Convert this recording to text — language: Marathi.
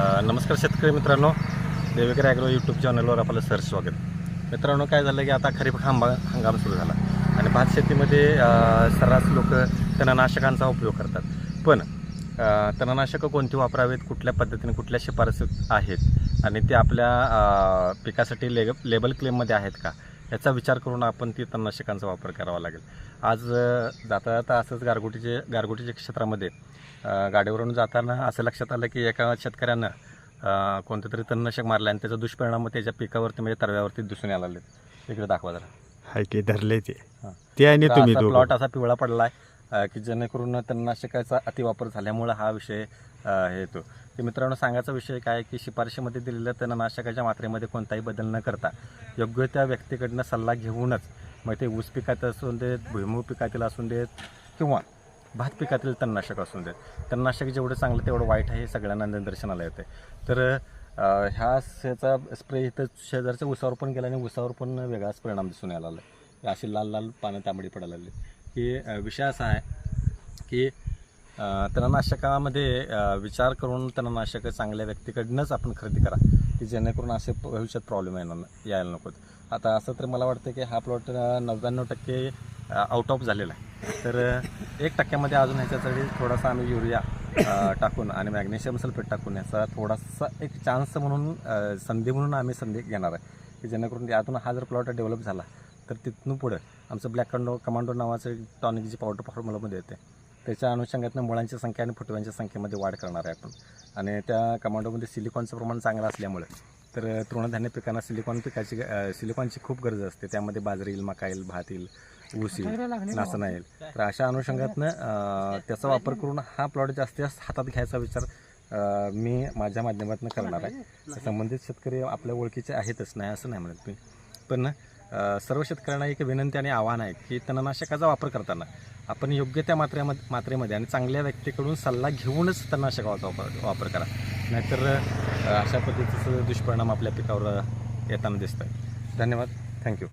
नमस्कार शेतकरी मित्रांनो. देवेकर ॲग्रो यूट्यूब चॅनलवर आपलं सर स्वागत. मित्रांनो काय झालं की आता खरीप हंगा हंगाम सुरू झाला. आणि भात शेतीमध्ये सर्रास लोक तणनाशकांचा उपयोग करतात. पण तणनाशकं कोणती वापरावेत? कुठल्या पद्धतीने कुठल्या शिफारसी आहेत? आणि ते आपल्या पिकासाठी लेग लेबल क्लेममध्ये आहेत का? याचा विचार करून आपण ती तणनाशकांचा वापर करावा लागेल. आज जाता जाता असंच गारगोटीचे गारगोटीच्या क्षेत्रामध्ये गाडीवरून जाताना असं लक्षात आलं की एका शेतकऱ्यानं कोणतं तरी तणनाशक मारलं आणि त्याचा दुष्परिणाम त्याच्या पिकावरती म्हणजे तरव्यावरती दिसून लागले इकडे दाखवा जरा. हाय की धरले ते. ते आणि तुम्ही. प्लॉट असा पिवळा पडला आहे की जेणेकरून तणनाशकाचा अतिवापर झाल्यामुळं हा विषय हे येतो. की मित्रांनो सांगायचा विषय काय आहे की शिफारशीमध्ये दिलेल्या तणनाशकाच्या मात्रेमध्ये कोणताही बदल न करता योग्य त्या व्यक्तीकडनं सल्ला घेऊनच मग ते ऊस पिकात असून देत भुईमूग पिकातील असून देत किंवा भात पिकातील तणनाशक असून देत. तणनाशक जेवढं चांगलं तेवढं वाईट आहे हे सगळ्यांना निदर्शनाला येते तर ह्या ह्याचा स्प्रे इथं शेजारच्या उसावर पण गेला आणि उसावर पण वेगळाच परिणाम दिसून यायला लागला अशी लाल लाल पानं तांबडी पडायला लागली. की विषय असा आहे की तणनाशकामध्ये विचार करून तणनाशक चांगल्या व्यक्तीकडनंच आपण खरेदी करा की जेणेकरून असे भविष्यात प्रॉब्लेम येणार यायला नकोत. आता असं तर मला वाटतं की हा प्लॉट नव्याण्णव टक्के आउट ऑफ झालेला आहे. तर एक टक्क्यामध्ये अजून ह्याच्यासाठी थोडासा आम्ही युरिया टाकून आणि मॅग्नेशियम सल्फेट टाकून याचा थोडासा एक चान्स म्हणून संधी म्हणून आम्ही संधी घेणार आहे की जेणेकरून यातून हा जर प्लॉट डेव्हलप झाला तर तिथून पुढं आमचं ब्लॅक कंडो कमांडो नावाचं टॉनिक जी पावडर फॉर्म्युलामध्ये येते त्याच्या अनुषंगातनं मुळांची संख्या आणि फुटव्यांच्या संख्येमध्ये वाढ करणार आहे आपण. आणि त्या कमांडोमध्ये सिलिकॉनचं प्रमाण चांगलं असल्यामुळे तर तृणधान्य पिकांना सिलिकॉन पिकाची सिलिकॉनची खूप गरज असते. त्यामध्ये बाजरी येईल मका येईल भात येईल ऊस येईल नाचणं येईल. तर अशा अनुषंगातनं त्याचा वापर करून हा प्लॉट जास्तीत जास्त हातात घ्यायचा विचार मी माझ्या माध्यमातून करणार आहे. संबंधित शेतकरी आपल्या ओळखीचे आहेतच नाही असं नाही म्हणत मी. पण सर्व शेतकऱ्यांना एक विनंती आणि आव्हान आहे की तणनाशकाचा वापर करताना आपण योग्य त्या मात्रेमध्ये मात्रेमध्ये आणि चांगल्या व्यक्तीकडून सल्ला घेऊनच तणनाशकाचा वापर वापर करा. नाहीतर अशा पद्धतीचं दुष्परिणाम आपल्या पिकावर येताना दिसतं धन्यवाद. थँक्यू